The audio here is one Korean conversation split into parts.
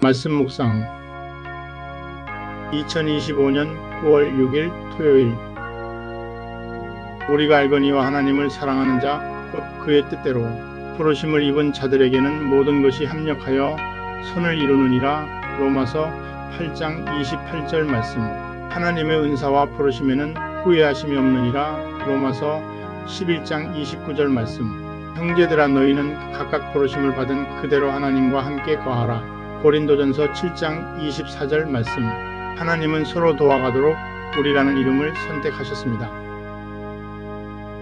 말씀 묵상. 2025년 9월 6일 토요일. 우리가 알거니와 하나님을 사랑하는 자 곧 그의 뜻대로 부르심을 입은 자들에게는 모든 것이 합력하여 선을 이루느니라. 로마서 8장 28절 말씀. 하나님의 은사와 부르심에는 후회하심이 없느니라. 로마서 11장 29절 말씀. 형제들아 너희는 각각 부르심을 받은 그대로 하나님과 함께 거하라 고린도전서 7장 24절 말씀 하나님은 서로 도와가도록 우리라는 이름을 선택하셨습니다.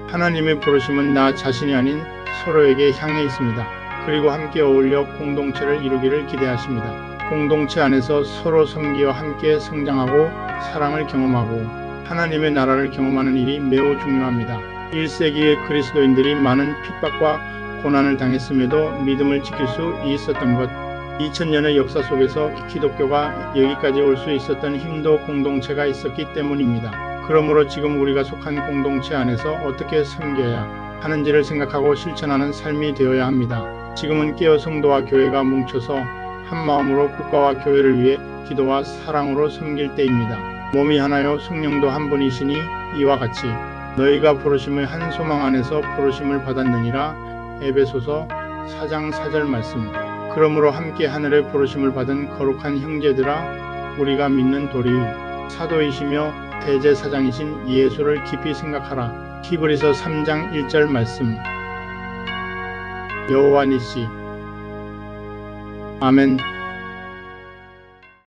하나님의 부르심은 나 자신이 아닌 서로에게 향해 있습니다. 그리고 함께 어울려 공동체를 이루기를 기대하십니다. 공동체 안에서 서로 섬기어 함께 성장하고 사랑을 경험하고 하나님의 나라를 경험하는 일이 매우 중요합니다. 1세기의 그리스도인들이 많은 핍박과 고난을 당했음에도 믿음을 지킬 수 있었던 것 2000년의 역사 속에서 기독교가 여기까지 올 수 있었던 힘도 공동체가 있었기 때문입니다. 그러므로 지금 우리가 속한 공동체 안에서 어떻게 섬겨야 하는지를 생각하고 실천하는 삶이 되어야 합니다. 지금은 깨어 성도와 교회가 뭉쳐서 한 마음으로 국가와 교회를 위해 기도와 사랑으로 섬길 때입니다. 몸이 하나요 성령도 한 분이시니 이와 같이 너희가 부르심의 한 소망 안에서 부르심을 받았느니라 에베소서 4장 4절 말씀 그러므로 함께 하늘의 부르심을 받은 거룩한 형제들아 우리가 믿는 도리 사도이시며 대제사장이신 예수를 깊이 생각하라. 히브리서 3장 1절 말씀. 여호와 니시. 아멘.